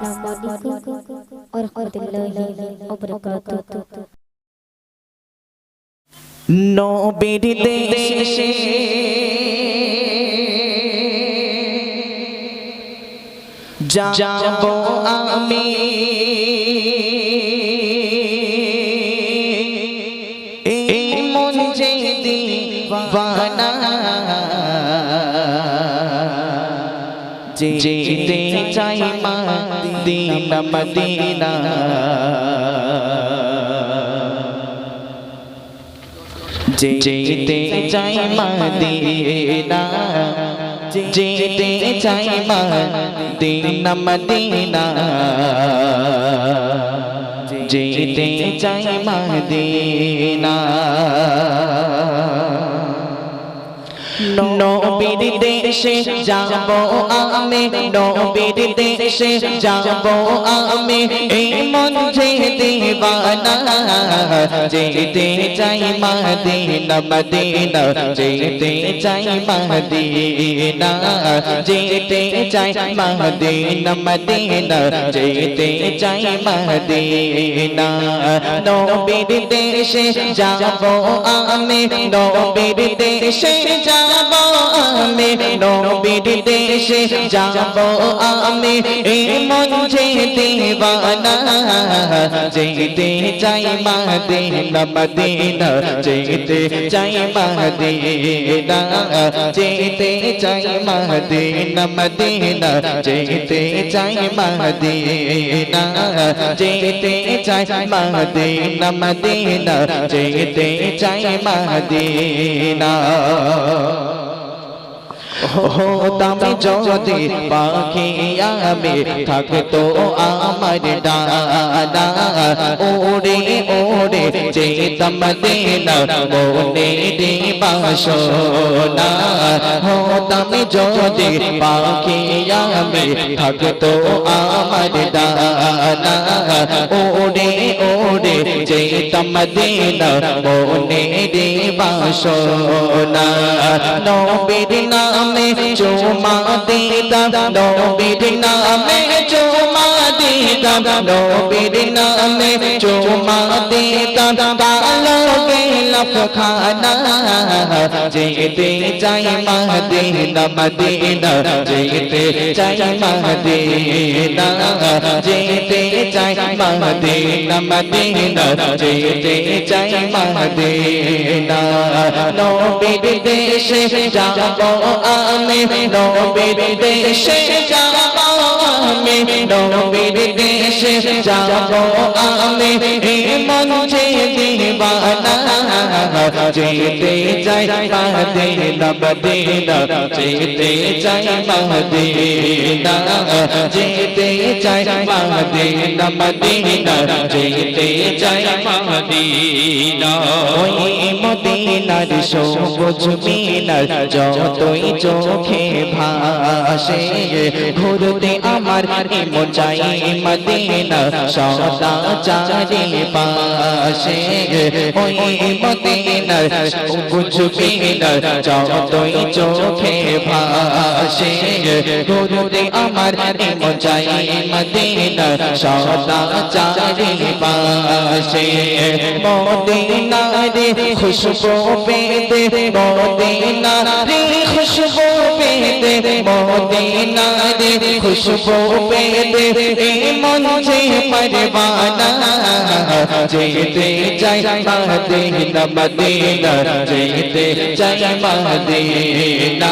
السلام عليكم ورحمة الله وبركاته নবীর দেশে যাব আমি এই মন যে দিবানা যেতে চাই মদিনা মদিনা যেতে চাই মদিনা যেতে চাই মদিনা মদিনা যেতে চাই মদিনা নবীর দেশে যাব আমি, নবীর দেশে যাব আমি। এই মন যে দিবানা যেতে চাই মদিনা মদিনা। যেতে চাই মদিনা যেতে চাই মদিনা মদিনা। যেতে চাই মদিনা। নবীর দেশে যাব আমি, নবীর দেশে যাব আমি নবীর দেশে যাব আমি। এই মন যে দিবানা, যেতে চাই মদিনা মদিনা। যেতে চাই মদিনা, যেতে চাই মদিনা মদিনা। যেতে চাই মদিনা, যেতে চাই মদিনা মদিনা। যেতে চাই মদিনা। হতাম যদি পাখি আমি থাকতো আমার ডানা, ওরে ওরে যেতাম দিনা মনে রে বাসনা হতাম যদি পাখি আমি থাকতো আমার ডানা, ওরে ওরে যেতাম দিনা মনে রে বাসনা নবীর নামে চুমা দিতাম নবীর নামে চুমা দিতাম নবীর নামে চুমা দিতাম কালো গেলাফ খানা যেতে চাই মদিনা মদিনা যেতে চাই মদিনা যেতে চাই মদিনা মদিনা যেতে চাই মদিনা নবীর দেশে যাব আমি নবীর দেশে যাব আমি নবীর দেশে যাব আমি মন যে যেতে চাই মদিনা মদিনা যেতে চাই মদিনা যেতে চাই মদিনা মদিনা যেতে চাই মদিনা ওই মদিনার সবুজ মিনার যতই চোখে ভাসে, ঘুরতে আমার মন চাই মদিনা সদা চারি পাশে। ওই মদিনার সবুজ মিনার যতই চোখে ভাসে গুরুদে আমার মন মদিনার সদা চারি পাশে। মদিনারে খুশবু পেতে মদিনা রে খুশবু পেতে মদিনা রে খুশবু পেতে মন যে পরবানা। যেতে চাই মদিনা মদিনা, যেতে চাই মদিনা।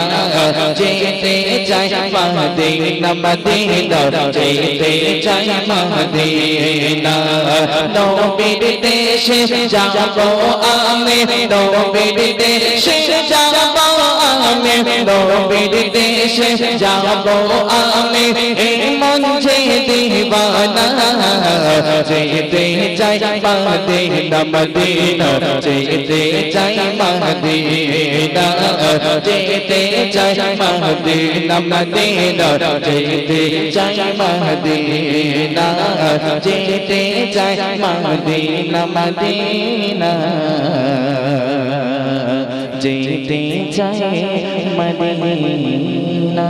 যেতে চাই মদিনা মদিনা, যেতে চাই মদিনা। নবীর দেশে যাব আমি, নবীর দেশে যাব নবীর দেশে যাব আমি। মন যে দিবানা যেতে চাই মদিনা মদিনা। যেতে চাই মদিনা যেতে চাই মদিনা মদিনা। যেতে চাই মদিনা যেতে চাই মদিনা মদিনা। যেতে চাই মদিনা।